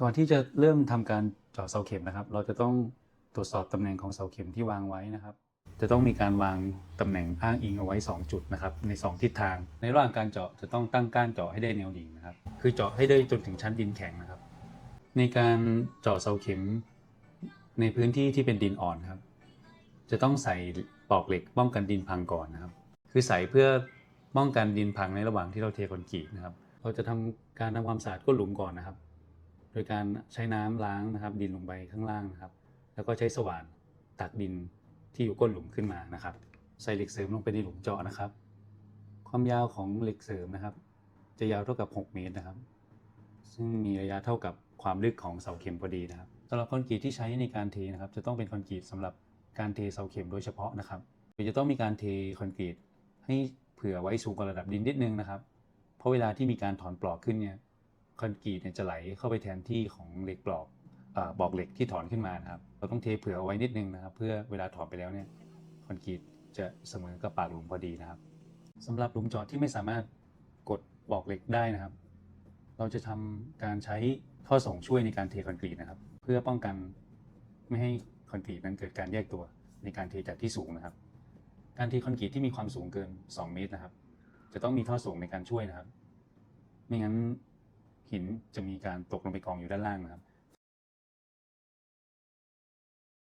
ก่อนที่จะเริ่มทำการเจาะเสาเข็มนะครับ เราจะต้องตรวจสอบตำแหน่งของเสาเข็มที่วางไว้นะครับ จะต้องมีการวางตำแหน่งอ้างอิงเอาไว้ 2 จุดนะครับใน 2 ทิศทาง ในระหว่างการเจาะจะต้องตั้งก้านเจาะให้ได้แนวดิ่งนะครับ คือเจาะให้ได้จนถึงชั้นดินแข็งนะครับ ในการเจาะเสาเข็ม ในพื้นที่ที่เป็นดินอ่อนครับ จะต้องใส่ปอกเหล็กป้องกันดินพังก่อนนะครับ คือใส่เพื่อป้องกันดินพังในระหว่างที่เราเทคอนกรีตนะครับ เราจะทำการทำความสะอาดก้นหลุมก่อนนะครับ ดยการใช้น้ำล้างนะครับ ดินลงไปข้างล่างนะครับ แล้วก็ใช้สว่านตักดินที่อยู่ก้นหลุมขึ้นมานะครับ ใส่เหล็กเสริมลงไปในหลุมเจาะนะครับ ความยาวของเหล็กเสริมนะครับ จะยาวเท่ากับ 6 เมตรนะครับ ซึ่งมีระยะเท่ากับความลึกของเสาเข็มพอดีนะครับสำหรับคอนกรีตที่ใช้ในการเทนะครับ จะต้องเป็นคอนกรีตสำหรับการเทเสาเข็มโดยเฉพาะนะครับโดยจะต้องมีการเทคอนกรีตให้เผื่อไว้สูงกว่าระดับดินนิดนึงนะครับ เพราะเวลาที่มีการถอนปลอกขึ้นเนี่ย คอนกรีตเนี่ยจะไหลเข้าไปแทนที่ของเหล็กปลอกอบอกเหล็กที่ถอนขึ้นมานะครับ เราต้องเทเผื่อเอาไว้นิดนึงนะครับ เพื่อเวลาถอนไปแล้วเนี่ยคอนกรีตจะเสมอกับปากหลุมพอดีนะครับสำหรับหลุมเจาะที่ไม่สามารถกดบอกเหล็กได้นะครับ เราจะทำการใช้ท่อส่งช่วยในการเทคอนกรีตนะครับ เพื่อป้องกันไม่ให้คอนกรีตนั้นเกิดการแยกตัวในการเทจากที่สูงนะครับ การเทคอนกรีตที่มีความสูงเกิน 2 เมตรนะครับ จะต้องมีท่อส่งในการช่วยนะครับ ไม่งั้น หินจะมีการตกลงไปกองอยู่ด้านล่างนะครับ